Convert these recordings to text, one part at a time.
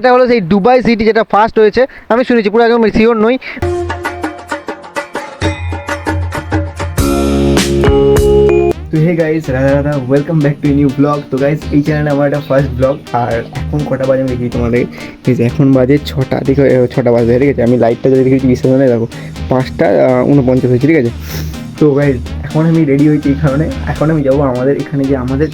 এটা হলো সেই দুবাই সিটি যেটা ফার্স্ট হয়েছে। আমি শুনেছি, পুরো একদম শিওর নই। তো hey guys Radha Radha welcome back to new blog তো গাইস এই চ্যানেলে আমার একটা ফার্স্ট ব্লগ আর এখন কটা বাজে আমি দেখি তোমাদের? ঠিক আছে এখন বাজে ছটা আছে? ছটা বাজে, ঠিক আছে? আমি লাইটটা যদি দেখেছি বিশ্বাস দেখো, পাঁচটা উনপঞ্চাশ হয়েছে, ঠিক আছে? তো গাইজ এখন আমি রেডি হয়েছি এই কারণে। এখন আমি যাব আমাদের এখানে যে আমাদের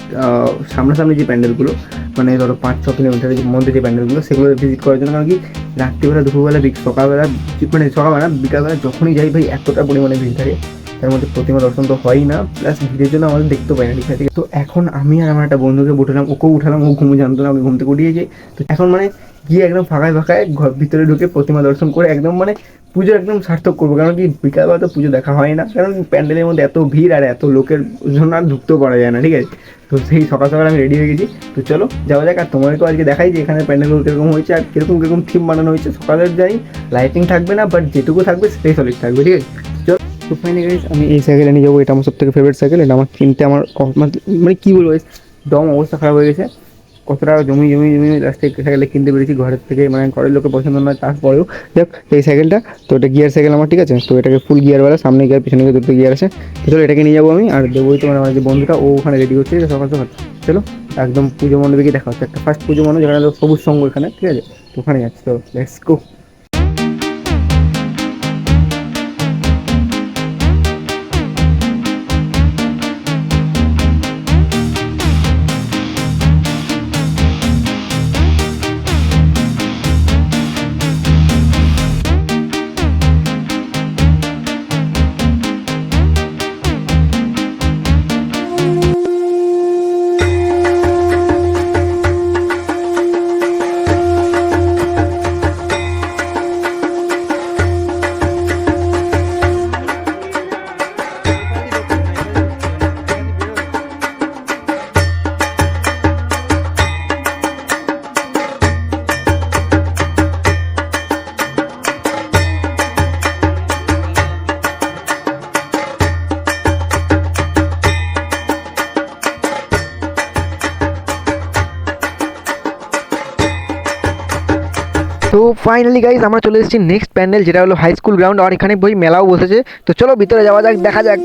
সামনাসামনি যে প্যান্ডেলগুলো মানে ধরো পাঁচ, ছ কিলোমিটারের মধ্যে যে প্যান্ডেলগুলো, সেগুলো ভিজিট করার জন্য। কারণ কি, রাত্রিবেলা, দুপুরবেলা সকালবেলা মানে সকালবেলা, বিকালবেলা যখনই যাই ভাই, এতটা পরিমাণে ভিড় থাকে। তার মধ্যে প্রতিমা দর্শন তো হয়ই না প্লাস ভিড়ের জন্য আমাদের দেখতে পাই না ঠিক আছে। তো এখন আমি আর আমার একটা বন্ধুকে উঠালাম ওকেও উঠালাম, ও ঘুমে জানতো না ওকে ঘুম থেকে উঠিয়েছে তো এখন মানে গিয়ে একদম ফাঁকায় ফাঁকায় ঘর ভিতরে ঢুকে প্রতিমা দর্শন করে একদম মানে পুজো একদম সার্থক করব, কারণ কি বিকালবেলা তো পুজো দেখা হয় না। কারণ প্যান্ডেলের মধ্যে এত ভিড় আর এত লোকের জন্য আর ঢুকতেও পারা যায় না, ঠিক আছে? তো সেই সকাল সকাল আমি রেডি হয়ে গেছি। তো চলো, যাওয়া যাক, আর তোমাদেরকেও আজকে দেখাই যে এখানে প্যান্ডেলগুলো কীরকম হয়েছে আর কীরকম কীরকম থিম বানানো হয়েছে। সকালের যাই লাইটিং থাকবে না বাট যেটুকু থাকবে সেটাই সলিড থাকবে, ঠিক আছে? চলো। তো ফাইনালি গাইস আমি এই সাইকেলে নিয়ে যাব, এটা আমার সব থেকে ফেভারিট সাইকেল এটা আমার কিনতে আমার মানে- কী বলব দম অবস্থা খারাপ হয়ে গেছে। কত টাকা জমি জমি জমি লাস্টে সাইকেলটা কিনতে পেরেছি ঘরের থেকে মানে ঘরের লোকের পছন্দ নয় তারপরেও দেখ এই সাইকেলটা তো এটা গিয়ার সাইকেল আমার, ঠিক আছে? তো এটাকে ফুল গিয়ারওয়ালা সামনে গিয়ার পিছনে গিয়ে দুটো গিয়ার আছে। তো চলো, এটাকে নিয়ে যাব আমি, আর দেবোই মানে আমার যে বন্ধুটা, ও ওখানে রেডি করছে সকাল সকাল। চলো, একদম পুজো মণ্ডপে গিয়ে দেখা হচ্ছে। একটা ফার্স্ট পুজো মণ্ডপ, যেখানে সবুজ সঙ্গ এখানে, ঠিক আছে? ওখানে যাচ্ছে তো লেটস গো তো ফাইনালি গাইজ আমরা চলে এসেছি নেক্সট প্যান্ডেল যেটা হলো হাই স্কুল গ্রাউন্ড আর এখানে বই মেলাও বসেছে। তো চলো ভিতরে যাওয়া যাক, দেখা যাক।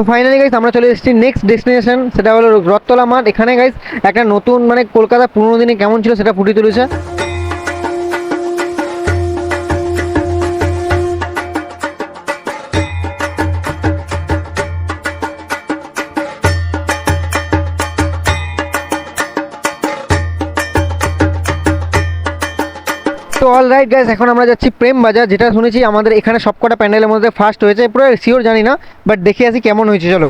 সো ফাইনালি গাইজ আমরা চলে এসেছি নেক্সট ডেস্টিনেশন সেটা হলো রথতলা মাঠ। এখানে গাইজ একটা নতুন মানে কলকাতা পুরোনো দিনে কেমন ছিল সেটা ফুটিয়ে তুলেছে। তো অল রাইট গাইস এখন আমরা যাচ্ছি প্রেম বাজার, যেটা শুনেছি আমাদের এখানে সবকটা প্যান্ডেলের মধ্যে ফার্স্ট হয়েছে। পুরো শিওর জানি না বাট দেখে আসি কেমন হয়েছে, চলো।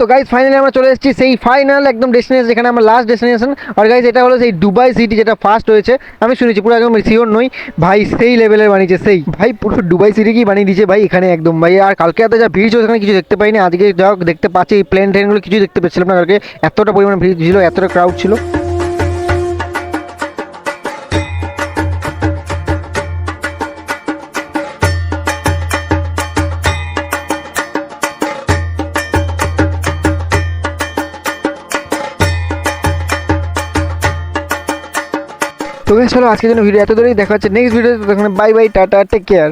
তো গাইজ ফাইনালি আমরা চলে এসেছি সেই ফাইনাল একদম ডেস্টিনেশন যেখানে আমার লাস্ট ডেস্টিনেশন আর গাইজ এটা হলো সেই দুবাই সিটি যেটা ফার্স্ট হয়েছে। আমি শুনেছি পুরো একদম শিওর নই। ভাই, সেই লেভেলের বানিয়েছে, সেই। ভাই, পুরো দুবাই সিটি কি বানিয়ে দিয়েছে ভাই এখানে একদম ভাই? আর কালকে এত যা ভিড় সেখানে কিছু দেখতে পাইনি। আজকে যা দেখতে পাচ্ছি, এই প্লেন ট্রেনগুলো কিছু দেখতে পাচ্ছিলাম না কালকে। এতটা পরিমাণ ভিড় ছিল, এতটা ক্রাউড ছিল। তো চলো আজকের জন্য ভিডিও এত দূরেই দেখা হচ্ছে next video bye bye tata take care